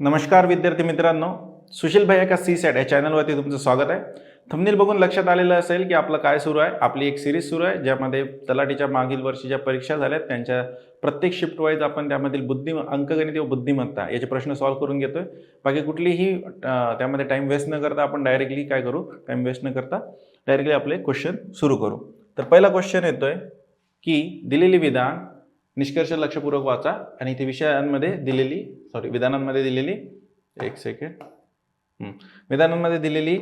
नमस्कार विद्यार्थी मित्रांनो. सुशील भैया का सी सेट या चॅनलवरती तुमचं स्वागत आहे. थंबनेल बघून लक्षात आलेलं असेल की आपलं काय सुरू आहे? आपली एक सिरीज सुरू आहे ज्यामध्ये तलाठीच्या मागील वर्षी ज्या परीक्षा झाल्यात. त्यांच्या प्रत्येक शिफ्ट वाईज आपण त्यामधील बुद्धी अंकगणित व बुद्धिमत्ता याचे प्रश्न सॉल्व्ह करून घेतोय. बाकी कुठलीही त्यामध्ये टाईम वेस्ट न करता आपण डायरेक्टली काय करू? टाईम वेस्ट न करता डायरेक्टली आपले क्वेश्चन सुरू करू. तर पहिला क्वेश्चन येतोय की दिलेली विधान निष्कर्ष लक्षपूर्वक वाचा. आणि ते विषयांमध्ये दिलेली सॉरी विधानांमध्ये दिलेली एक सेकंड विधानांमध्ये दिलेली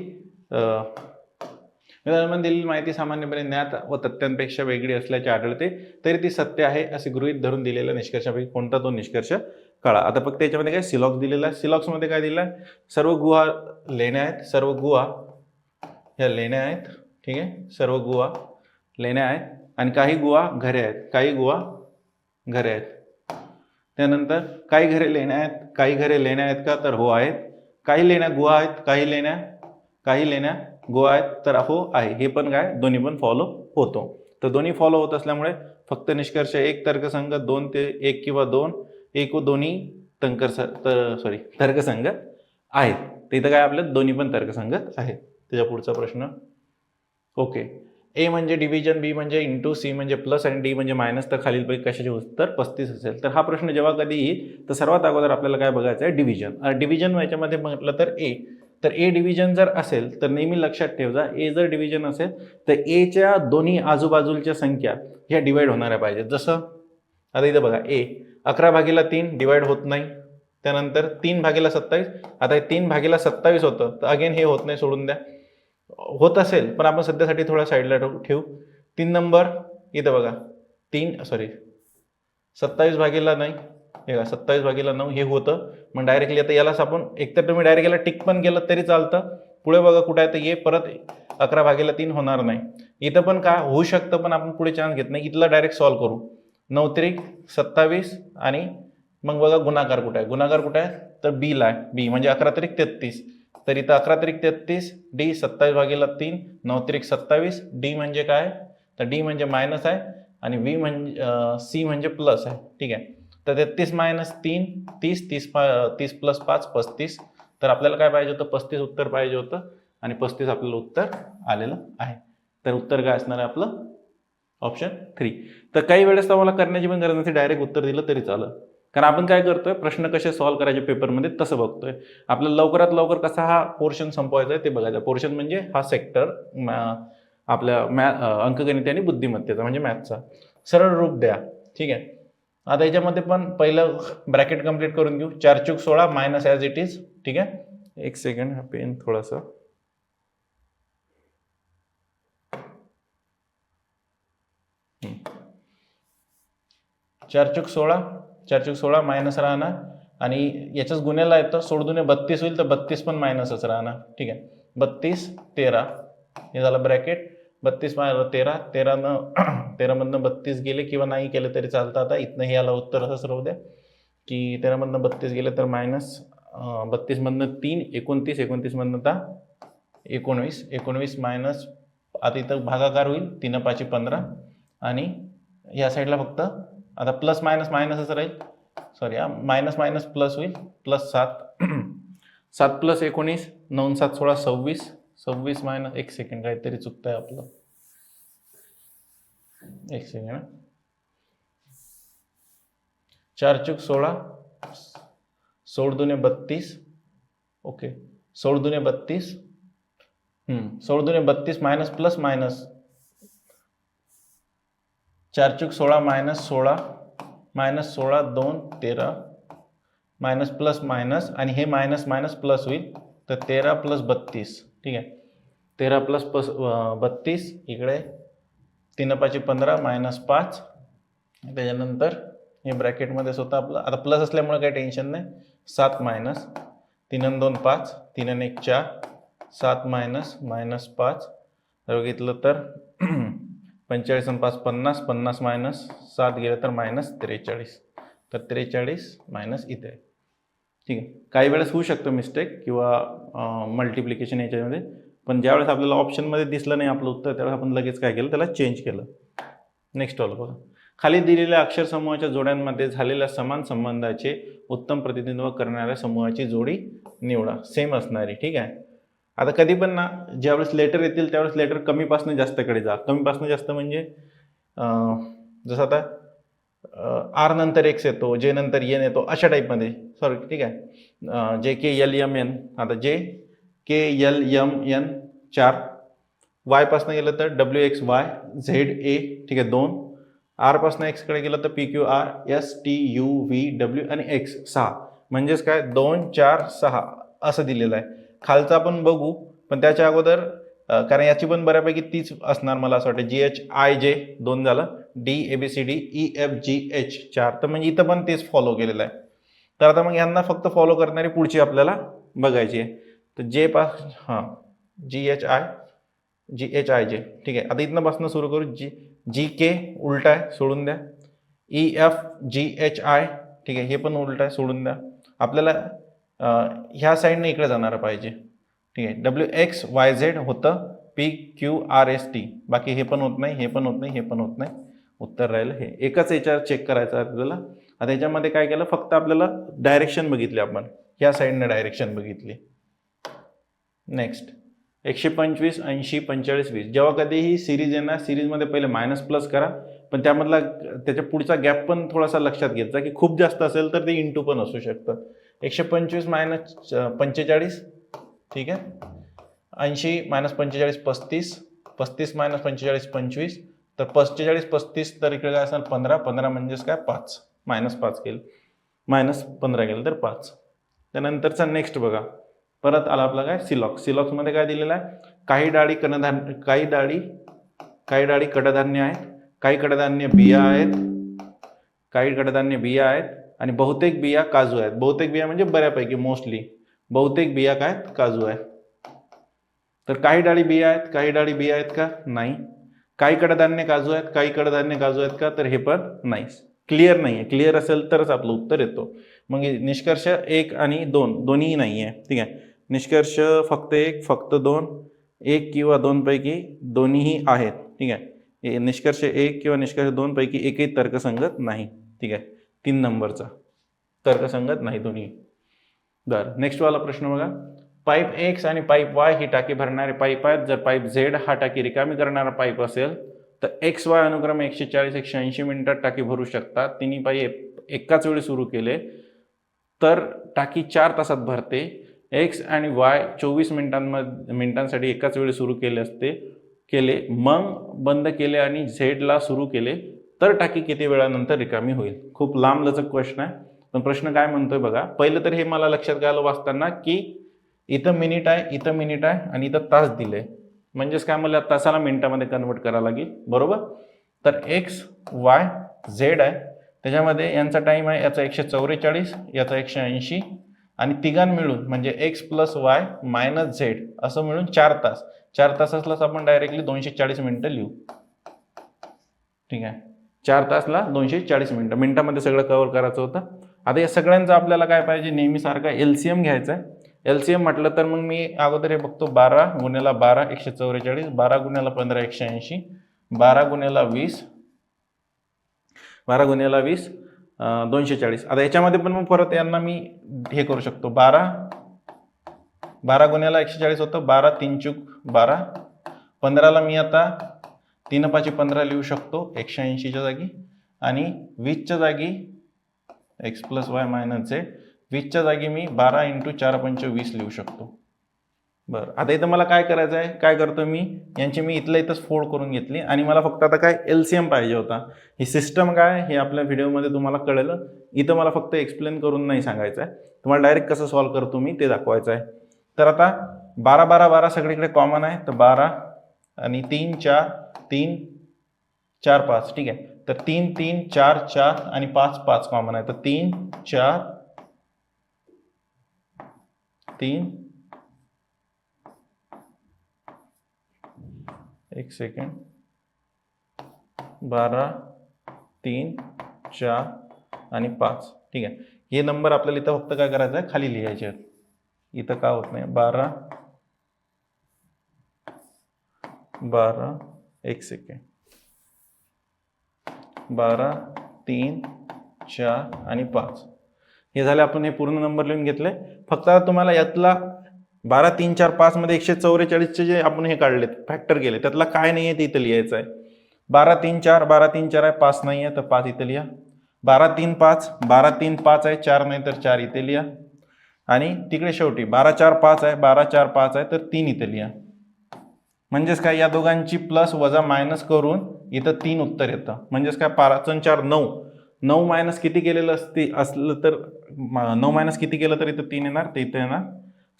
विधानांमध्ये दिलेली माहिती सामान्यपणे ज्ञात व तथ्यांपेक्षा वेगळी असल्याचे आढळते तरी ती सत्य आहे असे गृहीत धरून दिलेल्या निष्कर्षापैकी कोणता तो निष्कर्ष? कळा. आता फक्त याच्यामध्ये काय? सिलॉक्स दिलेला आहे. सिलॉक्समध्ये काय दिलं आहे सर्व गुहा लेण्या आहेत. सर्व गुहा ह्या लेण्या आहेत. ठीक आहे? सर्व गुहा लेण्या आहेत. आणि काही गुहा घरे आहेत. काही गुहा घरे आहेत. त्यानंतर काही घरे लेण्या आहेत काही घरे लेण्या आहेत का तर हो आहेत. काही लेण्या गुहा आहेत काही लेण्या काही लेण्या गुहा आहेत तर हो आहे. हे पण काय? दोन्ही पण फॉलो होतो. तर दोन्ही फॉलो होत असल्यामुळे फक्त निष्कर्ष एक तर्कसंग दोन ते एक किंवा दोन एक व दोन्ही तंकर तर सॉरी तर्कसंगत आहेत. तिथं इथं काय आपलं? दोन्ही पण तर्कसंगत आहेत. त्याच्या पुढचा प्रश्न. ओके ए म्हणजे डिव्हिजन बी म्हणजे इंटू सी म्हणजे प्लस आणि डी म्हणजे मायनस तर खालीलपैकी कशाचे उत्तर पस्तीस असेल. तर हा प्रश्न जेव्हा कधी येईल तर सर्वात अगोदर आपल्याला काय बघायचं आहे? डिव्हिजन. डिव्हिजन याच्यामध्ये म्हटलं तर ए. तर ए डिव्हिजन जर असेल तर नेहमी लक्षात ठेवजा ए जर डिव्हिजन असेल तर एच्या दोन्ही आजूबाजूच्या संख्या ह्या डिवाईड होणाऱ्या पाहिजेत. जसं आता इथं बघा ए अकरा भागीला तीन डिवाईड होत नाही. त्यानंतर तीन भागीला सत्तावीस. आता हे तीन भागीला सत्तावीस होतं. तर अगेन हे होत नाही सोडून द्या. होत असेल पण आपण सध्यासाठी थोडा साईडला ठेवू. ठेवू. तीन नंबर इथं बघा. तीन सॉरी सत्तावीस भागीला नाही हे बघा सत्तावीस भागीला नऊ हे होतं. मग डायरेक्टली आता यालाच आपण एकतर तुम्ही डायरेक्ट याला टिक पण केलं तरी चालतं. पुढे बघा कुठं आहे तर ये परत अकरा भागीला तीन होणार नाही. इथं पण का होऊ शकतं पण आपण पुढे चान्स घेत नाही. इथलं डायरेक्ट सॉल्व्ह करू. नऊ त्रिक सत्तावीस आणि मग बघा गुणाकार कुठं आहे. गुणाकार कुठं आहे? तर बीला आहे. बी म्हणजे अकरा त्रिक तेहतीस. तर इथं अकरा त्रिक तेहतीस डी सत्तावीस भागीला तीन नऊ त्रिक सत्तावीस डी म्हणजे काय? तर डी म्हणजे मायनस आहे आणि व्ही म्हणजे सी म्हणजे प्लस आहे. ठीक आहे? तर तेहतीस मायनस तीन तीस तीस पा तीस प्लस पाच पस्तीस. तर आपल्याला काय पाहिजे होतं? पस्तीस उत्तर पाहिजे होतं आणि पस्तीस आपल्याला उत्तर आलेलं आहे. तर उत्तर काय असणार आहे आपलं? ऑप्शन थ्री तर काही वेळेस तुम्हाला करण्याची पण गरज नसते. डायरेक्ट उत्तर दिलं तरी चालं कारण आपण काय करतोय प्रश्न कसे सॉल्व्ह करायचे पेपरमध्ये तसं बघतोय. आपल्याला लवकरात लवकर कसा हा पोर्शन संपवायचा आहे ते बघायचं. पोर्शन म्हणजे हा सेक्टर आपल्या मॅ अंकगणित आणि बुद्धिमत्तेचा म्हणजे मॅथचा सरळ रूप द्या. ठीक आहे? आता याच्यामध्ये पण पहिलं ब्रॅकेट कंप्लीट करून घेऊ. चार चूक सोळा मायनस ॲज इट इज ठीक आहे? एक सेकंड हा पेन थोडासा. चार चूक सोळा चार चूक सोळा मायनस राहणार. आणि याच्याच गुन्ह्याला येतं सोडदुने बत्तीस होईल तर बत्तीस पण मायनसच राहणार. ठीक आहे? बत्तीस तेरा. हे झालं ब्रॅकेट बत्तीस माय तेरा. तेरानं तेरामधनं बत्तीस गेले किंवा नाही केले तरी चालतं. आता इथनं हे याला उत्तर असंच राहू द्या. की तेरामधनं बत्तीस गेले तर मायनस बत्तीसमधनं तीन एकोणतीस एकोणतीसमधनं आता एकोणवीस एकोणवीस मायनस आता इथं भागाकार होईल तीन पाचशे पंधरा. आणि या साईडला फक्त आता प्लस मायनस मायनसच राहील. सॉरी हा मायनस मायनस प्लस होईल. प्लस सात. सात प्लस एकोणीस नऊ सात सोळा सव्वीस. सव्वीस मायनस एक सेकंड काहीतरी चुकतं आहे आपलं. एक सेकंड चार चूक सोळा. सोळ दुने बत्तीस. ओके सोळ दुने बत्तीस. सोळ दुने बत्तीस मायनस प्लस मायनस चार चूक सोळा मायनस सोळा मायनस सोळा दोन तेरा मायनस प्लस मायनस आणि हे मायनस मायनस प्लस होईल. तर तेरा प्लस बत्तीस ठीक आहे? तेरा प्लस प्लस बत्तीस इकडे तीन पाचशे पंधरा मायनस पाच. त्याच्यानंतर हे ब्रॅकेटमध्ये स्वतः आपलं आता प्लस असल्यामुळे काही टेन्शन नाही. सात मायनस तीन दोन पाच तीन एक चार सात मायनस मायनस पाच. बघितलं तर पंचेचाळीस आणि पाच पन्नास पन्नास मायनस सात गेलं तर मायनस त्रेचाळीस. तर त्रेचाळीस मायनस इथे. आहे ठीक आहे. काही वेळेस होऊ शकतं मिस्टेक किंवा मल्टिप्लिकेशन याच्यामध्ये. पण ज्यावेळेस आपल्याला ऑप्शनमध्ये दिसलं नाही आपलं उत्तर त्यावेळेस आपण लगेच काय केलं? त्याला चेंज केलं. नेक्स्ट ऑल बघा. खाली दिलेल्या अक्षर समूहाच्या जोड्यांमध्ये झालेल्या समान संबंधाचे उत्तम प्रतिनिधित्व करणाऱ्या समूहाची जोडी निवडा. सेम असणारी. ठीक आहे? आता कधी पण ना ज्यावेळेस लेटर येतील त्यावेळेस लेटर कमीपासून जास्तकडे जा. कमीपासून जास्त म्हणजे जसं आता आर नंतर एक्स येतो जे नंतर एन येतो अशा टाईपमध्ये सॉरी ठीक आहे? जे के एल एम एन आता जे के एल एम एन चार. वायपासनं गेलं तर W X Y Z A ठीक आहे दोन. आरपासनं एक्सकडे गेलं तर P Q R S T U V W आणि एक्स सहा. म्हणजेच काय? दोन चार सहा. असं दिलेलं आहे. खालचा आपण बघू पण त्याच्या अगोदर कारण याची पण बऱ्यापैकी तीच असणार मला असं वाटतं. जी एच आय जे दोन झालं. D A B C D E F G H चार. तर म्हणजे इथं पण तेच फॉलो केलेलं आहे. तर आता मग यांना फक्त फॉलो करणारी पुढची आपल्याला बघायची आहे. तर जे पास हां. G H I G H I J ठीक आहे. आता इथनं पासून सुरू करू. जी जी के उलटा आहे सोडून द्या. E F G H I ठीक आहे. हे पण उलट आहे सोडून द्या. आपल्याला ह्या साईडने इकडे जाणारं पाहिजे. ठीक आहे. डब्ल्यू एक्स वाय झेड होतं. P Q R S T बाकी हे पण होत नाही हे पण होत नाही हे पण होत नाही. उत्तर राहिलं हे. एकच याच्यावर चेक करायचं आहे आपल्याला. आता याच्यामध्ये काय केलं? फक्त आपल्याला डायरेक्शन बघितली आपण. ह्या साईडनं डायरेक्शन बघितली. नेक्स्ट एकशे पंचवीस ऐंशी पंचेचाळीस वीस. जेव्हा कधीही सिरीज येणार सिरीजमध्ये पहिले मायनस प्लस करा. पण त्यामधला त्याच्या पुढचा गॅप पण थोडासा लक्षात घ्यायचा की खूप जास्त असेल तर ते इंटू पण असू शकतं. एकशे पंचवीस मायनस पंचेचाळीस ठीक आहे? ऐंशी मायनस पंचेचाळीस पस्तीस पस्तीस मायनस पंचेचाळीस पंचवीस. तर पंचेचाळीस पस्तीस तर इकडे काय असणार पंधरा. पंधरा म्हणजेच काय? पाच. मायनस पाच केलं. मायनस पंधरा केलं तर पाच. त्यानंतरचा नेक्स्ट बघा. परत आला आपला काय? सिलॉक्स. सिलॉक्समध्ये काय दिलेलं आहे? काही डाळी कडधान्य काही डाळी काही डाळी कडधान्य आहेत. काही कडधान्य बिया आहेत. काही कडधान्य बिया आहेत. आणि बहुतेक बिया काजू आहेत. बहुतेक बिया म्हणजे बऱ्यापैकी मोस्टली बहुतेक बिया काय? आहेत काजू आहेत. तर काही डाळी बिया आहेत काही डाळी बिया आहेत का? नाही. काही कडधान्य काजू आहेत काही कडधान्य काजू आहेत का? तर हे पण नाही क्लिअर नाही आहे क्लिअर असेल तरच आपलं उत्तर येतो. मग निष्कर्ष एक आणि दोन. दोन्ही नाही आहे ठीक आहे? निष्कर्ष फक्त एक फक्त दोन. एक किंवा दोनपैकी दोन्हीही आहेत. ठीक आहे? निष्कर्ष एक किंवा निष्कर्ष दोनपैकी एकही तर्कसंगत नाही. ठीक आहे? तीन नंबरचा. तर्कसंगत नाही दोन्ही. बरं नेक्स्ट वाला प्रश्न बघा. पाईप एक्स आणि पाईप वाय ही टाकी भरणारे पाईप आहेत. जर पाईप झेड हा टाकी रिकामी करणारा पाईप असेल तर एक्स वाय अनुक्रम एकशे चाळीस एकशे ऐंशी मिनिटात टाकी भरू शकतात. तिन्ही पाईप एकाच वेळी सुरू केले तर टाकी चार तासात भरते. एक्स आणि वाय चोवीस मिनिटांमध्ये मिनिटांसाठी एकाच वेळी सुरू केले असते केले मग बंद केले आणि झेडला सुरू केले. तर टाकी किती वेळानंतर रिकामी होईल? खूप लांब लचक क्वेश्चन आहे. पण प्रश्न काय म्हणतोय बघा पहिलं तर हे मला लक्षात घ्यायला वाचताना की इथं मिनिट आहे इथं मिनिट आहे आणि इथं तास दिले. म्हणजेच काय मला तासाला मिनिटामध्ये कन्वर्ट करावं लागेल. बरोबर? तर एक्स वाय झेड आहे. त्याच्यामध्ये यांचा टाईम आहे याचा एकशे चौवेचाळीस याचा एकशे ऐंशी आणि तिघां मिळून म्हणजे X plus Y minus Z असं मिळून चार तास. चार तासालाच आपण डायरेक्टली दोनशे चाळीस मिनटं लिहू. ठीक आहे? चार तासला दोनशे चाळीस मिनटं. मिनटामध्ये सगळं कवर करायचं होतं. आता या सगळ्यांचं आपल्याला काय पाहिजे? नेहमीसारखा एल सी एम घ्यायचा आहे. एल सी एम म्हटलं तर मग मी अगोदर हे बघतो बारा गुन्ह्याला बारा एकशे चौवेचाळीस बारा गुन्ह्याला पंधरा एकशे ऐंशी बारा गुन्ह्याला वीस बारा गुन्ह्याला वीस दोनशे चाळीस. आता याच्यामध्ये पण मग परत यांना मी हे करू शकतो. बारा बारा गुन्ह्याला एकशे चाळीस होतं. बारा तीन चूक बारा. पंधराला मी आता तीन पाचशे पंधरा लिहू शकतो एकशे ऐंशीच्या जागी. आणि वीसच्या जागी X plus Y minus Z वीसच्या जागी मी बारा इंटू चार पंच वीस लिहू शकतो. बरं आता इथं मला काय करायचं आहे? काय करतो मी? यांची मी इथल्या इथंच फोड करून घेतली. आणि मला फक्त आता काय एल सी एम पाहिजे होता. ही सिस्टम काय हे आपल्या व्हिडिओमध्ये तुम्हाला कळलं. इथं मला फक्त एक्सप्लेन करून नाही सांगायचं आहे. तुम्हाला डायरेक्ट कसं सॉल्व करतो मी ते दाखवायचं आहे. तर आता बारा बारा बारा सगळीकडे कॉमन आहे. तर बारा आणि तीन चार तीन चार पाच ठीक आहे. तर तीन तीन चार चार आणि पाच पाच कॉमन आहे. तर तीन चार तीन एक सेकंड बारा तीन चार आणि पाच ठीक आहे. हे नंबर आपल्याला इथं फक्त काय करायचं आहे खाली लिहायचे आहेत. इथं का होत नाही? बारा बारा एक सेकंड. बारा तीन चार आणि पाच. हे झाले आपण हे पूर्ण नंबर लिहून घेतले. फक्त आता तुम्हाला यातला बारा तीन चार पाचमध्ये एकशे चौवेचाळीसचे जे आपण हे काढलेत फॅक्टर केले त्यातला काय नाही आहे ते इथं लिहायचं आहे बारा तीन चार बारा तीन चार आहे पाच नाही आहे तर पाच इथे लिहा. बारा तीन पाच बारा तीन पाच आहे चार नाही तर चार इथे लिहा. आणि तिकडे शेवटी बारा चार पाच आहे बारा चार पाच आहे तर तीन इथे लिहा. म्हणजेच काय या दोघांची प्लस वजा मायनस करून इथं तीन उत्तर येतं. म्हणजेच काय पाचन चार नऊ. नऊ मायनस किती केलेलं असते असलं तर नऊ मायनस किती केलं तर इथं तीन येणार तर इथं येणार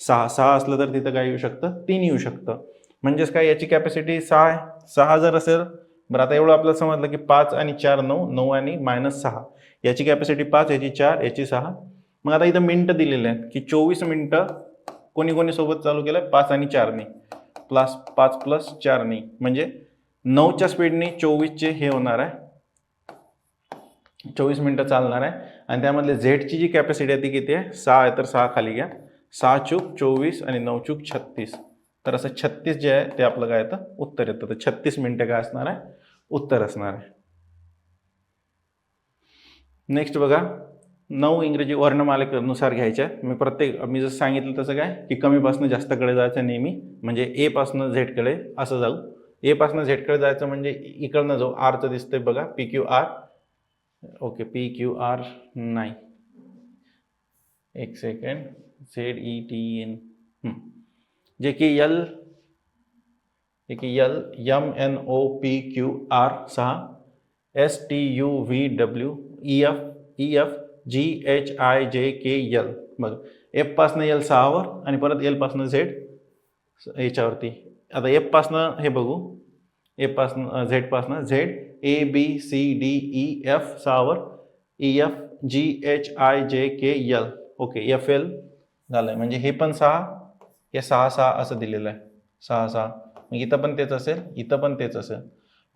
सहा. सहा असलं तर तिथं काय येऊ शकतं? तीन येऊ शकतं. म्हणजेच काय याची कॅपॅसिटी सहा आहे. सहा जर असेल बरं आता एवढं आपल्याला समजलं की पाच आणि चार नऊ नऊ आणि मायनस सहा. याची कॅपॅसिटी पाच याची चार याची सहा. मग आता इथं मिनटं दिलेले आहेत की चोवीस मिनटं कोणी कोणी सोबत चालू केलं पाच आणि चारने. प्लस पाच प्लस चारनी म्हणजे नऊच्या स्पीडने चोवीसचे हे होणार आहे. चोवीस मिनटं चालणार आहे. आणि त्यामधले झेडची जी कॅपॅसिटी आहे ती किती आहे? सहा आहे तर सहा खाली घ्या. सहा चूक चोवीस आणि नऊ चूक छत्तीस. तर असं छत्तीस जे आहे ते आपलं काय येतं? उत्तर येतं. तर छत्तीस मिनटं काय असणार आहे? उत्तर असणार आहे. नेक्स्ट बघा. नऊ इंग्रजी वर्णमालेनुसार घ्यायच्या. मी प्रत्येक मी जसं सांगितलं तसं काय की कमीपासून जास्तकडे जायचं नेहमी म्हणजे एपासनं झेडकडे असं जाऊ. एपासनं झेडकडे जायचं म्हणजे इकडनं जाऊ. आरचं दिसतंय बघा P Q R okay P Q R नाही. एक second Z E T N J K L J K L M N O P Q R सहा. S T U V W E F E F G H I J K L बघ एफपासनं L सहावर आणि परत एलपासनं Z याच्यावरती. आता एफपासनं हे बघू. एफपासनं झेडपासनं Z A B C D E e, F सहावर E e, F G H I J K L okay F L झालं आहे म्हणजे हे पण सहा हे सहा सहा असं दिलेलं आहे. सहा सहा. मग इथं पण तेच असेल इथं पण तेच असेल.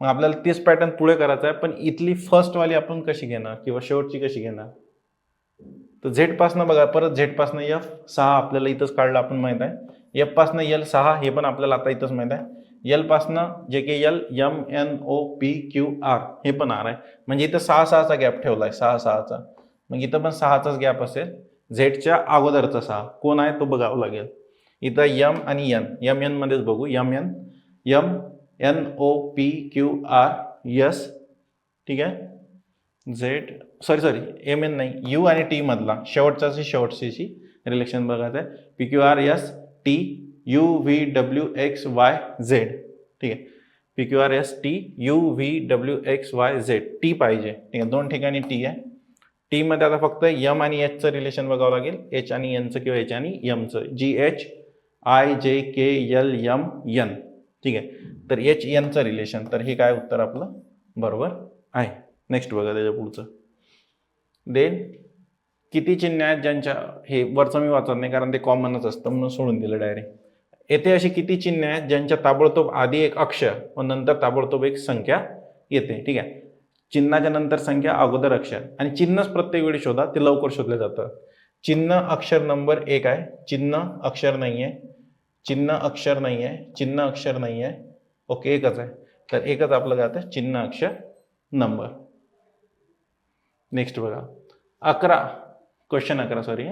मग आपल्याला तेच पॅटर्न पुढे करायचं आहे पण इथली फर्स्टवाली आपण कशी घेणार किंवा शेवटची कशी घेणार? तर झेड पासनं बघा परत झेड पासनं एफ सहा आपल्याला इथंच काढलं आपण माहीत आहे? एफ पासनं यल सहा हे पण आपल्याला आता इथंच माहीत आहे. यल पासनं J K L M N O P Q R हे पण आर आहे. म्हणजे इथं सहा सहाचा गॅप ठेवला आहे सहा सहाचा. मग इथं पण सहाचाच गॅप असेल. झेडच्या अगोदरचा सहा. कोण आहे? तो बघावं लागेल. इथं यम आणि एन यम एनमध्येच बघू. M N M N O P Q R S ठीक आहे? Z sorry sorry M N नाही यू आणि टी मधला शेवटचाची शेवटची रिलेशन बघायचं आहे. P Q R S T U V W X Y Z ठीक आहे. P Q R S T U V W X Y Z T पाहिजे. ठीक आहे दोन ठिकाणी टी आहे. टीमध्ये आता फक्त यम आणि एचचं रिलेशन बघावं लागेल. एच आणि एनचं किंवा एच आणि यमचं जी H I J K L M N ठीक आहे. तर एच एनचं रिलेशन तर हे काय उत्तर आपलं? बरोबर आहे. नेक्स्ट बघा त्याच्या पुढचं. देन किती चिन्ह आहेत ज्यांच्या हे वरचं मी वाचत नाही कारण ते कॉमनच असतं म्हणून सोडून दिलं डायरेक्ट येथे अशी किती चिन्ह आहेत ज्यांच्या ताबडतोब आधी एक अक्षर व नंतर ताबडतोब एक संख्या येते ठीक आहे? चिन्हाच्या नंतर संख्या अगोदर अक्षर. आणि चिन्हच प्रत्येक वेळी शोधा ते लवकर शोधले जातं. चिन्ह अक्षर नंबर एक आहे. चिन्ह अक्षर नाही आहे चिन्ह अक्षर नाही आहे चिन्ह अक्षर नाही आहे ओके एकच आहे. तर एकच आपलं काय आहे चिन्ह अक्षर नंबर. नेक्स्ट बघा. अकरा. क्वेश्चन अकरा सॉरी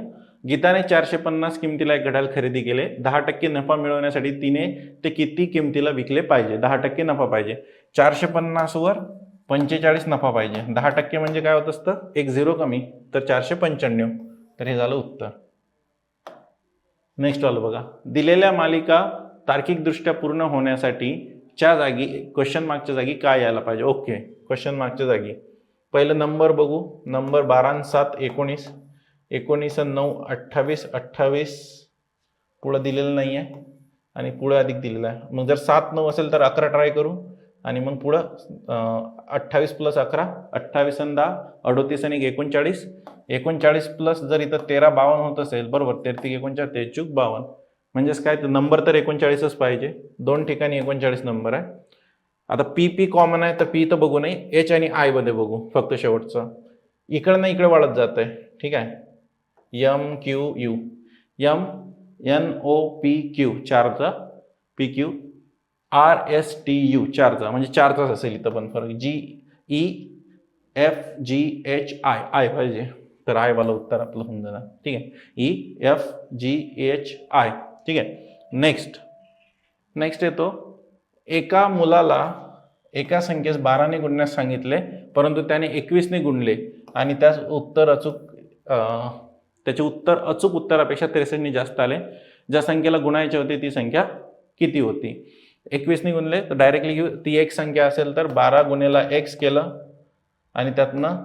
गीताने चारशे पन्नास किमतीला एक घड्याळ खरेदी केले. दहा टक्के नफा मिळवण्यासाठी तिने ते किती किमतीला विकले पाहिजे? दहा टक्के नफा पाहिजे. चारशे पन्नासवर पंचेचाळीस नफा पाहिजे. दहा टक्के म्हणजे काय होत असतं? एक झिरो कमी. तर चारशे पंच्याण्णव. तर हे झालं उत्तर. नेक्स्ट आलं बघा. दिलेल्या मालिका तार्किकदृष्ट्या पूर्ण होण्यासाठी च्या जागी क्वेश्चन मार्कच्या जागी काय यायला पाहिजे? ओके क्वेश्चन मार्कच्या जागी. पहिलं नंबर बघू. नंबर बारा सात एकोणीस. एकोणीस नऊ अठ्ठावीस. अठ्ठावीस पुढं दिलेलं नाही आहे आणि पुढं अधिक दिलेलं आहे. मग जर सात नऊ असेल तर अकरा ट्राय करू. आणि मग पुढं अठ्ठावीस प्लस अकरा अठ्ठावीस आणि दहा अडोतीस आणि एक एकोणचाळीस. एकोणचाळीस प्लस जर इथं तेरा बावन्न होत असेल बरोबर तेरती एकोणचाळीस तेचूक बावन्न म्हणजेच काय? तर नंबर तर एकोणचाळीसच पाहिजे. दोन ठिकाणी एकोणचाळीस नंबर आहे. आता पी पी कॉमन आहे तर पी तर बघू नाही. एच आणि आयमध्ये बघू फक्त शेवटचं. इकडं ना इकडे वाढत जात आहे ठीक आहे? M Q U M N O P Q चारचा. P Q R S T U चारचा. म्हणजे चारचाच असेल इथं पण फरक. G E F G H I I पाहिजे. तर आयवालं उत्तर आपलं होऊन जाणार. ठीक आहे? E F G H I ठीक आहे? नेक्स्ट नेक्स्ट येतो. एका मुलाला एका संख्येस बाराने गुणण्यास सांगितले परंतु त्याने एकवीसने गुणले आणि त्यास उत्तर अचूक त्याचे उत्तर अचूक उत्तरापेक्षा त्रेसष्टने जास्त आले. ज्या संख्येला गुणायची होती ती संख्या किती होती? एकवीसने गुणले तर डायरेक्टली घेऊ ती एक संख्या असेल तर बारा गुन्हेला एक्स केलं आणि त्यातनं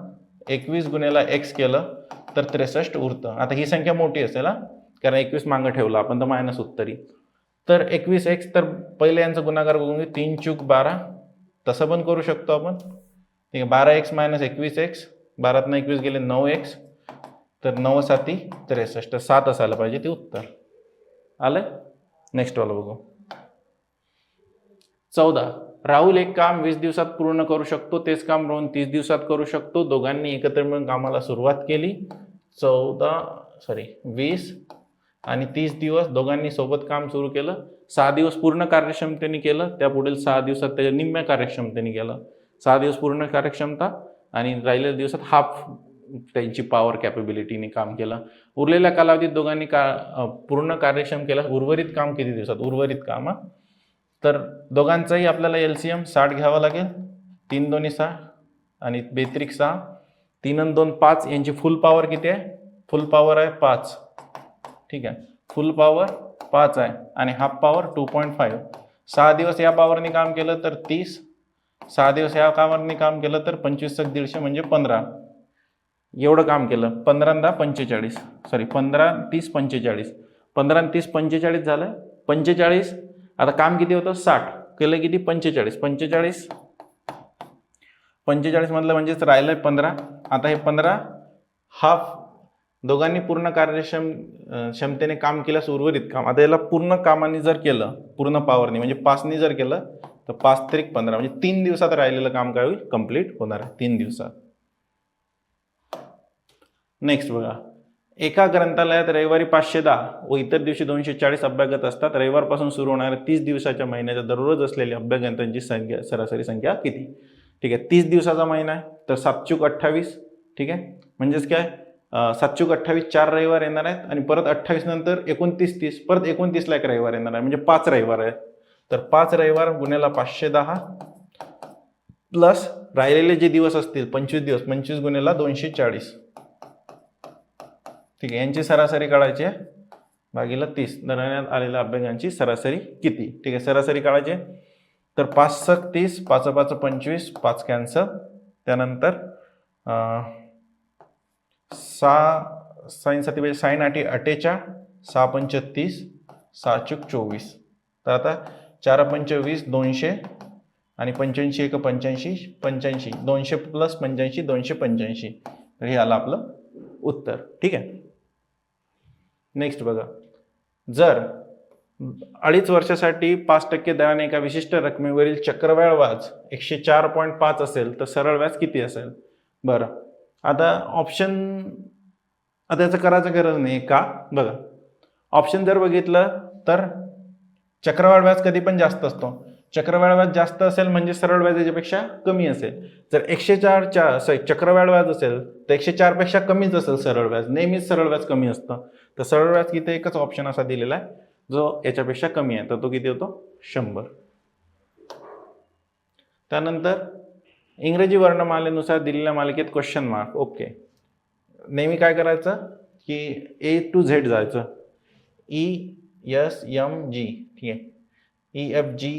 एकवीस गुन्हेला एक्स केलं तर त्रेसष्ट उरतं. आता ही संख्या मोठी असेल हा? कारण एकवीस मागं ठेवलं आपण तर मायनस उत्तरी. तर एकवीस एक्स तर पहिले यांचं गुणाकार बघून घेऊ तीन चूक बारा. तसं पण करू शकतो आपण. ठीक आहे बारा एक्स मायनस एकवीस एक्स बारातनं एकवीस गेले नऊ एक्स तर नऊ साती त्रेसष्ट. सात असायला पाहिजे ते उत्तर. आलं नेक्स्ट वाला बघू. चौदा. राहुल एक काम वीस दिवसात पूर्ण करू शकतो तेच काम रोहन तीस दिवसात करू शकतो. दोघांनी एकत्र मिळून कामाला सुरुवात केली. चौदा सॉरी वीस आणि तीस दिवस दोघांनी सोबत काम सुरू केलं. सहा दिवस पूर्ण कार्यक्षमतेने केलं. त्या पुढील सहा दिवसात त्याच्या निम्म्या कार्यक्षमतेने केलं. सहा दिवस पूर्ण कार्यक्षमता आणि राहिलेल्या दिवसात हाफ त्यांची पॉवर कॅपेबिलिटीने काम केलं. उरलेल्या कालावधीत दोघांनी का पूर्ण कार्यक्षम केलं. उर्वरित काम किती दिवसात? उर्वरित काम तर दोघांचाही आपल्याला एल सी एम साठ घ्यावा लागेल. तीन दोन्ही सहा आणि बेत्रिक सहा. तीन आणि दोन पाच यांची फुल पॉवर किती आहे? फुल पॉवर आहे पाच. ठीक आहे. फुल पॉवर पाच आहे. आणि half power two point five सहा दिवस या पॉवरने काम केलं तर तीस. सहा दिवस या कामावरने काम केलं तर पंचवीस एक दीडशे म्हणजे पंधरा. एवढं काम केलं. पंधरांदा पंचेचाळीस. सॉरी पंधरा तीस पंचेचाळीस. पंधरा तीस पंचेचाळीस झालं. पंचेचाळीस. आता काम किती होतं? साठ. केलं किती? पंचेचाळीस. पंचेचाळीस. पंचेचाळीसमधलं म्हणजेच राहिलं पंधरा. आता हे पंधरा. हाफ दोघांनी पूर्ण कार्यक्षम क्षमतेने काम केल्यास उर्वरित काम. आता याला पूर्ण कामाने जर केलं पूर्ण पॉवरनी म्हणजे पाचनी जर केलं तर पाच त्रिक पंधरा म्हणजे तीन दिवसात राहिलेलं काम काय होईल कंप्लीट होणार आहे तीन दिवसात. नेक्स्ट बघा. एका ग्रंथालयात रविवारी पाचशे दहा व इतर दिवशी दोनशे चाळीस अभ्यागत असतात. रविवारपासून सुरू होणाऱ्या तीस दिवसाच्या महिन्याच्या दररोज असलेल्या अभ्यागतांची संख्या सरासरी संख्या किती? ठीक आहे तीस दिवसाचा महिना आहे तर सातचूक अठ्ठावीस ठीक आहे? म्हणजेच काय? अं, सातचूक अठ्ठावीस चार रविवार येणार आहेत आणि परत अठ्ठावीस नंतर एकोणतीस तीस परत एकोणतीसला एक रविवार येणार आहे. म्हणजे पाच रविवार आहेत. तर पाच रविवार गुन्ह्याला पाचशे दहा प्लस राहिलेले जे दिवस असतील पंचवीस दिवस पंचवीस गुन्ह्याला दोनशे चाळीस. ठीक आहे यांची सरासरी काढायची आहे. भागीला तीस दरम्यान आलेल्या अभ्यंगांची सरासरी किती? ठीक आहे सरासरी काढायची आहे. तर पाच सक तीस पाच पाच पंचवीस पाच कॅन्सल. त्यानंतर सहा साईन साती म्हणजे साईन आठी अठ्ठेचाळ सहा पंच तीस सहा चूक चोवीस. तर आता चार पंच वीस दोनशे आणि पंच्याऐंशी एक पंच्याऐंशी पंच्याऐंशी. दोनशे प्लस पंच्याऐंशी दोनशे पंच्याऐंशी. तर हे आलं आपलं उत्तर. ठीक आहे? नेक्स्ट बघा. जर अडीच वर्षासाठी पाच टक्के दराने एका विशिष्ट रकमेवरील चक्रव्याळ व्याज एकशे चार पॉईंट पाच असेल तर सरळ व्याज किती असेल? बरं. आता ऑप्शन आता याचं करायचं गरज नाही का? बघा. ऑप्शन जर बघितलं तर चक्रवाढ व्याज कधी पण जास्त असतो. चक्रवाढ व्याज जास्त असेल म्हणजे सरळ व्याज याच्यापेक्षा कमी असेल. जर एकशे चार चार चक्रवाढ व्याज असेल तर एकशे चारपेक्षा कमीच असेल सरळ व्याज. नेहमीच सरळ व्याज कमी असतं. तर सरळ व्याज किती एकच ऑप्शन असा दिलेला आहे जो याच्यापेक्षा कमी आहे. तर तो किती होतो? शंभर. त्यानंतर इंग्रजी वर्णमालेनुसार दिलेल्या मालिकेत क्वेश्चन मार्क ओके नेहमी काय करायचं? की ए टू झेड जायचं. ई एस यम जी ठीक आहे. E F G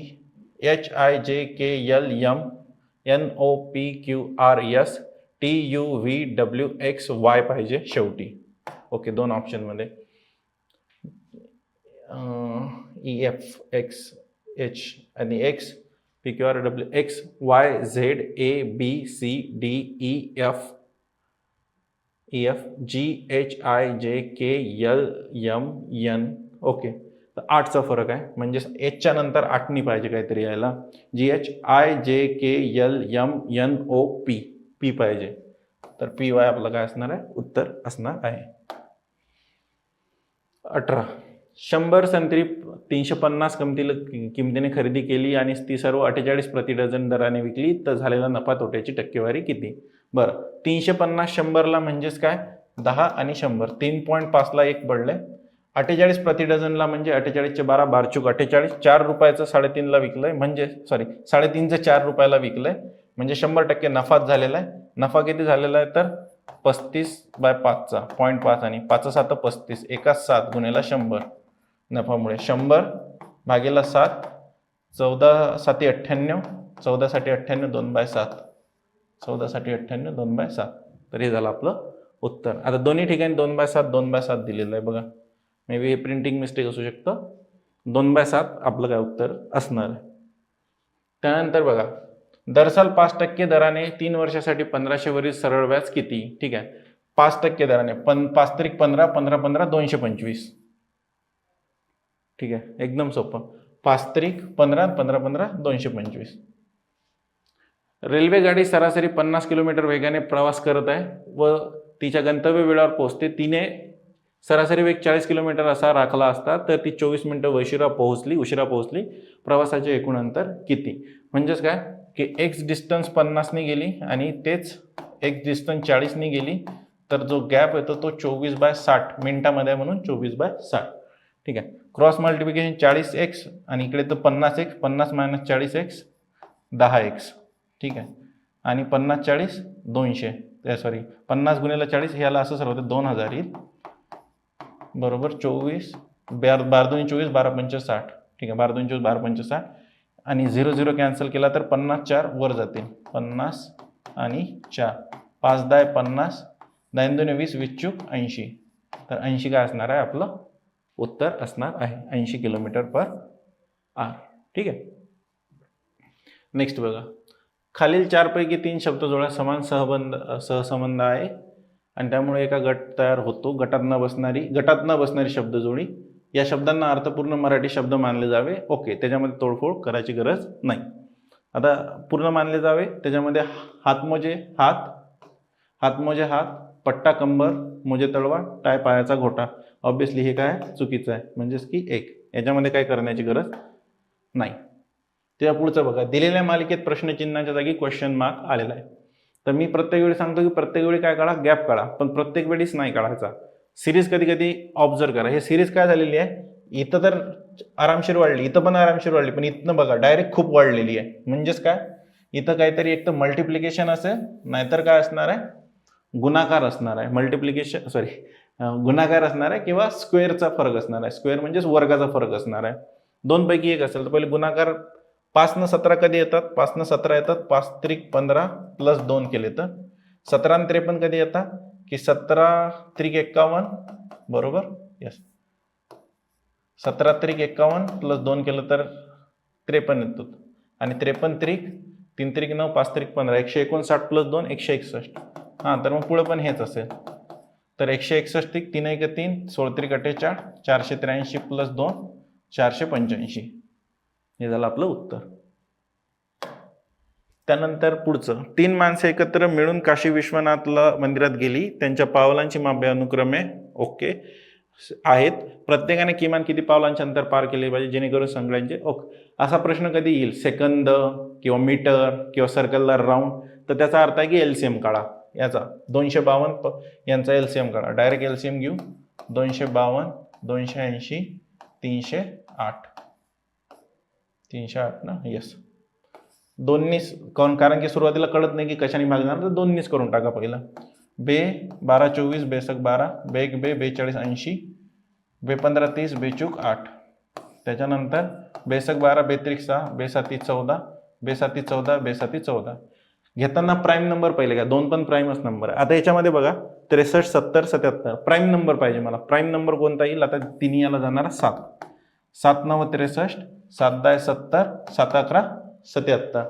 H I J K L M N O P Q R S T U V W X Y पाहिजे शेवटी. Okay दोन ऑप्शनमध्ये ई एफ एक्स एच आणि X P Q R W X Y Z A B C D E F E F G H I J K L M N okay तर आठचा फरक आहे. म्हणजे एचच्या नंतर आठनी पाहिजे काहीतरी यायला. G H I J K L M N O P P पाहिजे. तर पी वाय आपलं काय असणार आहे? उत्तर असणार आहे. अठरा. शंभर संत्री तीनशे पन्नास किमतीला किमतीने खरेदी केली आणि ती सर्व अठ्ठेचाळीस प्रति डझन दराने विकली तर झालेला नफा तोट्याची टक्केवारी किती? बरं तीनशे पन्नास शंभरला म्हणजेच काय? दहा आणि शंभर. तीन पॉईंट पाचला एक पडले अठ्ठेचाळीस प्रति डझनला म्हणजे अठ्ठेचाळीसचे बारा बारचूक अठ्ठेचाळीस चार रुपयाचं साडेतीनला विकलं आहे म्हणजे सॉरी साडेतीनचं चार रुपयाला विकलंय म्हणजे शंभर टक्के नफाच झालेला आहे. नफा किती झालेला आहे तर? पस्तीस बाय पाचचा पॉईंट पाच आणि पाच सात पस्तीस एका सात गुन्ह्याला शंभर. नफामुळे. शंभर भागेला सात चौदा साती अठ्ठ्याण्णव चौदासाठी अठ्ठ्याण्णव दोन बाय सात. चौदासाठी अठ्ठ्याण्णव दोन बाय सात. तर हे झालं आपलं उत्तर. आता दोन्ही ठिकाणी दोन बाय सात दोन बाय सात दिलेलं आहे बघा. मे बी हे प्रिंटिंग मिस्टेक असू शकतं. दोन बाय सात आपलं काय उत्तर असणार आहे. त्यानंतर बघा. दरसाल पाच टक्के दराने तीन वर्षासाठी पंधराशेवरील सरळ व्याज किती? ठीक आहे. पाच टक्के दराने. पण पाच तारीख पंधरा पंधरा पंधरा दोनशे पंचवीस. ठीक आहे? एकदम सोपं. पाच तारीख पंधरा पंधरा पंधरा दोनशे पंचवीस. रेल्वे गाडी सरासरी पन्नास किलोमीटर वेगाने प्रवास करत आहे व तिच्या गंतव्य वेळावर पोहोचते. तिने सरासरी वेग चाळीस किलोमीटर असा राखला असता तर ती चोवीस मिनटं उशिरा पोहोचली उशिरा पोहोचली. प्रवासाचे एकूण अंतर किती? म्हणजेच काय? की एक्स डिस्टन्स पन्नासने गेली आणि तेच एक्स डिस्टन्स चाळीसने गेली तर जो गॅप येतो तो चोवीस बाय साठ मिनटामध्ये आहे म्हणून चोवीस बाय साठ. ठीक आहे? क्रॉस मल्टिप्लिकेशन चाळीस एक्स आणि इकडे तर पन्नास एक्स पन्नास मायनस चाळीस एक्स दहा एक्स. ठीक आहे? आणि पन्नास चाळीस दोनशे. सॉरी पन्नास गुन्ह्याला चाळीस ह्याला असं सर्व होतं दोन हजार येईल. बरोबर चोवीस बार बारा दोन्ही चोवीस बारा पंच साठ. ठीक आहे? बारा दोन चोवीस बारा पंच साठ. आणि झिरो झिरो कॅन्सल केला तर पन्नास चार वर जातील. पन्नास आणि चार. पाच दहा पन्नास. दहा दोन वीस वीस चूक ऐंशी. तर ऐंशी काय असणार आहे आपलं? उत्तर असणार आहे ऐंशी किलोमीटर पर आर. ठीक आहे? नेक्स्ट बघा. खालील चारपैकी तीन शब्दजोड्या समान सहबंध सहसंबंध आहे. आणि त्यामुळे एका गट तयार होतो. गटात न बसणारी गटात न बसणारी शब्दजोडी. या शब्दांना अर्थपूर्ण मराठी शब्द मानले जावे. ओके त्याच्यामध्ये तोडफोड करायची गरज नाही. आता पूर्ण मानले जावे. त्याच्यामध्ये हातमोजे हात हातमोजे हात पट्टा कंबर मोजे तळवा टाय पायाचा घोटा. ऑब्विसली हे काय? चुकीचं आहे. म्हणजेच की एक. याच्यामध्ये काय करण्याची गरज नाही. तेव्हा पुढचं बघा. दिलेल्या मालिकेत प्रश्नचिन्हाच्या जागी क्वेश्चन मार्क आलेला आहे. तर मी प्रत्येक वेळी सांगतो की प्रत्येक वेळी काय काढा? गॅप काढा. पण प्रत्येक वेळीच नाही काढायचा. सिरीज कधी कधी ऑब्झर्व करा. हे सिरीज काय झालेली आहे? इथं तर आरामशीर वाढली. इथं पण आरामशीर वाढली. पण इथनं बघा डायरेक्ट खूप वाढलेली आहे. म्हणजेच काय? इथं काहीतरी एक तर मल्टिप्लिकेशन असेल नाहीतर काय असणार आहे? गुणाकार असणार आहे. मल्टिप्लिकेशन सॉरी गुणाकार असणार आहे किंवा स्क्वेअरचा फरक असणार आहे. स्क्वेअर म्हणजेच वर्गाचा फरक असणार आहे. दोनपैकी एक असेल तर पहिले गुणाकार पाचनं सतरा कधी येतात? पाचनं सतरा येतात. पाच त्रिक पंधरा प्लस दोन केले तर? सतरा त्रेपन्न कधी येतात? की सतरा त्रिक एक्कावन्न बरोबर? यस सतरा त्रिक एक्कावन्न प्लस दोन केलं तर त्रेपन्न येतो. आणि त्रेपन्न त्रिक तीन त्रिक नऊ पाच त्रिक पंधरा एकशे एकोणसाठ प्लस दोन एकशे एकसष्ट. हां तर मग पुढं पण हेच असेल. तर एकशे एकसष्ट तीन एक तीन सोळत्रिक अठ्ठेचाळ चारशे त्र्याऐंशी प्लस दोन चारशे पंच्याऐंशी. हे झालं आपलं उत्तर. त्यानंतर पुढचं. तीन माणसं एकत्र मिळून काशी विश्वनाथला मंदिरात गेली. त्यांच्या पावलांची मापे अनुक्रमे ओके आहेत. प्रत्येकाने किमान किती पावलांचे अंतर पार केले पाहिजे जेणेकरून सगळ्यांचे ओके. असा प्रश्न कधी येईल? सेकंद किंवा मीटर किंवा सर्कलला राऊंड तर त्याचा अर्थ आहे की एलसीएम काढा याचा दोनशे बावन्न प यांचा एलसीएम काढा. डायरेक्ट एलसीएम घेऊ. दोनशे बावन्न दोनशे ऐंशी तीनशे आठ. तीनशे आठ ना? येस दोन्हीच काऊन कारण की सुरुवातीला कळत नाही की कशाने मागणार तर दोन्हीच करून टाका पहिला. बे बारा चोवीस बेसक बारा बेग बे बेचाळीस ऐंशी बे पंधरा तीस बेचूक आठ. त्याच्यानंतर बेसक बारा बेत्रिक सहा बेसाती चौदा बेसाती चौदा बेसाती चौदा. घेताना प्राईम नंबर पहिले घ्या दोन पण प्राईमच नंबर आहे. आता याच्यामध्ये बघा त्रेसष्ट सत्तर सत्याहत्तर. प्राईम नंबर पाहिजे मला. प्राईम नंबर कोणता येईल? आता तिन्ही याला जाणारा सात. सात नऊ त्रेसष्ट सात दहा सत्तर सात अकरा सत्याहत्तर.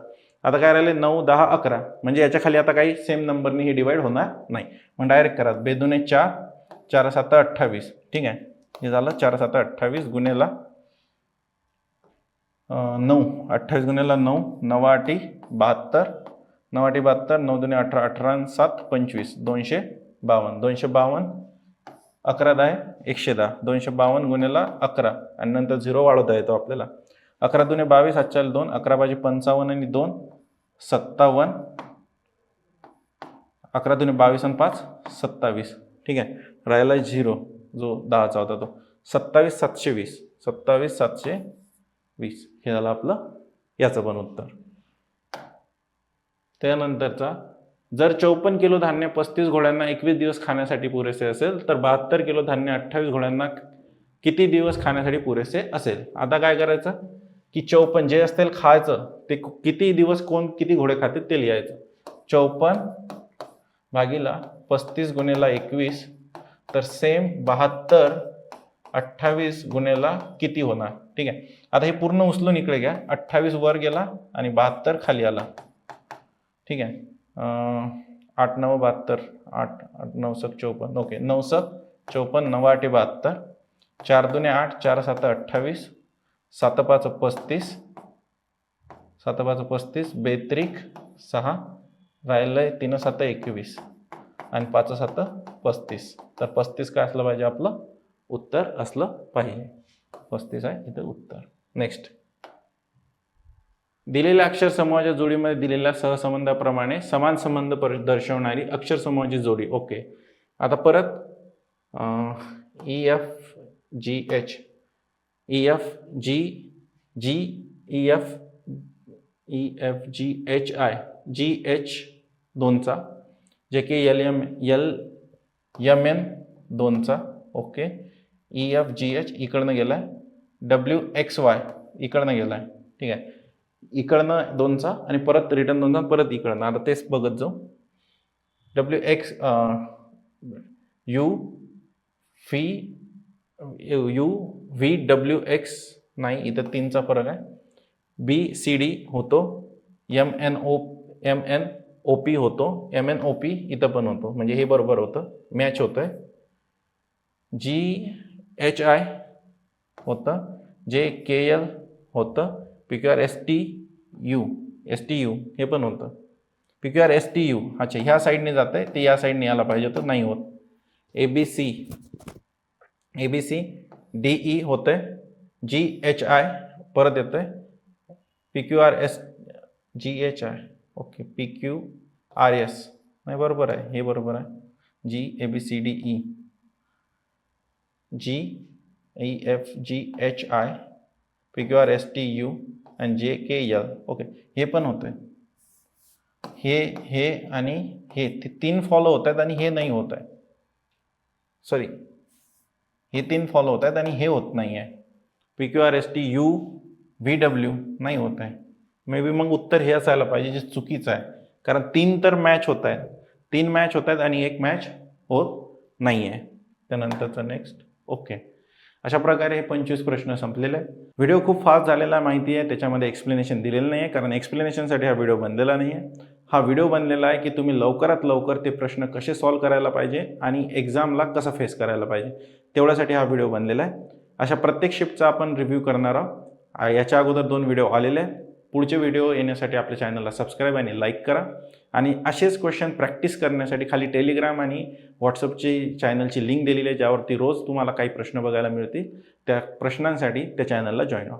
आता काय राहिले? नऊ दहा अकरा. म्हणजे याच्या खाली आता काही सेम नंबरने हे डिवाइड होणार नाही. मग डायरेक्ट करा. बेदुने चार चार सात अठ्ठावीस. ठीक आहे? हे झालं चार सात अठ्ठावीस गुन्हेला नऊ. अठ्ठावीस गुन्ह्याला नऊ. नवा आठी बहात्तर. नऊ आठी बहात्तर नऊ दुने अठरा अठरा सात पंचवीस. दोनशे बावन्न. दोनशे बावन्न अकरा दहा एकशे दहा. दोनशे बावन्न गुन्ह्याला अकरा. आणि नंतर झिरो वाढवता येतो आपल्याला. अकरा दुने बावीस हातच्याला दोन. अकरा बाजी पंचावन्न आणि दोन सत्तावन्न. अकरा दुने बावीस आणि पाच सत्तावीस. ठीक आहे? राहिला झिरो जो दहाचा होता तो. सत्तावीस सातशे वीस. सत्तावीस सातशे वीस. हे झालं आपलं याचं पण उत्तर. त्यानंतरचा जर चौपन्न किलो धान्य पस्तीस घोड्यांना एकवीस दिवस खाण्यासाठी पुरेसे असेल तर बहात्तर किलो धान्य अठ्ठावीस घोड्यांना किती दिवस खाण्यासाठी पुरेसे असेल? आता काय करायचं? की चौपन्न जे असतील खायचं ते किती दिवस कोण किती घोडे खातील ते लिहायचं. चौपन्न भागीला पस्तीस गुन्हेला एकवीस तर सेम बहात्तर अठ्ठावीस गुन्हेला किती होणार? ठीक आहे. आता हे पूर्ण उचलून इकडे घ्या. अठ्ठावीस वर गेला आणि बहात्तर खाली आला. ठीक आहे. आठ नऊ बहात्तर आठ आठ नऊसक चौपन्न ओके नऊसक चौपन्न नऊ आठे बहात्तर चार दुने आठ चार सात अठ्ठावीस सात पाच पस्तीस सात पाच पस्तीस बेत्रिक सहा राहिलं आहे तीन सात एकवीस आणि पाच सात पस्तीस. तर पस्तीस काय असलं पाहिजे आपलं? उत्तर असलं पाहिजे. पस्तीस आहे इथं उत्तर. नेक्स्ट दिलेल्या अक्षर समूहाच्या जोडीमध्ये दिलेल्या सहसंबंधाप्रमाणे समान संबंध पर दर्शवणारी अक्षर समूहाची जोडी. ओके. आता परत E F G H E F G G E F E F G H I G H दोनचा J K L M L M N दोनचा okay. E F G H इकडनं गेला आहे डब्ल्यू एक्स वाय इकडनं गेला आहे ठीक आहे. इकडनं दोनचा आणि परत रिटर्न दोनचा परत इकडनं. आता तेच बघत जाऊ. W X U V U V W X नाही इथं तीनचा फरक आहे. बी सी डी होतो. M N O M N O P होतो. एम एन ओ पी इथं पण होतो. म्हणजे हे बरोबर होतं. मॅच होतं आहे जी एच आय होतं. जे के एल होतं. P Q R S T U S T U हे पण होतं. P Q R S T U अच्छा ह्या साईडने जातं आहे ते या साईडने यायला पाहिजे होतं, नाही होत. A B C A B C D E होतं जी एच आय परत येतं आहे P Q R S G H I okay P Q R S नाही, बरोबर आहे, हे बरोबर आहे. G A B C D E G E F G H I P Q R S T U आणि जे के यल ओके. हे पण होतं आहे हे हे आणि हे. ते तीन फॉलो होत आहेत आणि हे नाही होत आहे सॉरी हे तीन फॉलो होत आहेत आणि हे होत नाही आहे P Q R S T U V W नाही होत आहे मे बी मग उत्तर हे असायला पाहिजे जे चुकीचं आहे. कारण तीन तर मॅच होत आहेत तीन मॅच होत आहेत आणि एक मॅच होत नाही आहे त्यानंतरचं नेक्स्ट ओके अशा प्रकारे हे पंचवीस प्रश्न संपलेले आहे व्हिडिओ खूप फास्ट झालेला माहिती आहे त्याच्यामध्ये एक्सप्लेनेशन दिलेलं नाही आहे कारण एक्सप्लेनेशनसाठी हा व्हिडिओ बनलेला नाही आहे हा व्हिडिओ बनलेला आहे की तुम्ही लवकरात लवकर ते प्रश्न कसे सॉल्व करायला पाहिजे आणि एक्झामला कसं फेस करायला पाहिजे तेवढ्यासाठी हा व्हिडिओ बनलेला आहे. अशा प्रत्येक शिफ्टचा आपण रिव्ह्यू करणार आहोत. याच्या अगोदर दोन व्हिडिओ आलेले आहेत. पुढचे व्हिडिओ येण्यासाठी आपल्या चॅनलला सबस्क्राईब आणि लाईक करा. आणि असेच क्वेश्चन प्रॅक्टिस करण्यासाठी खाली टेलिग्राम आणि व्हॉट्सअपची चॅनलची लिंक दिलेली आहे ज्यावरती रोज तुम्हाला काही प्रश्न बघायला मिळतील त्या प्रश्नांसाठी त्या चॅनलला जॉईन व्हा.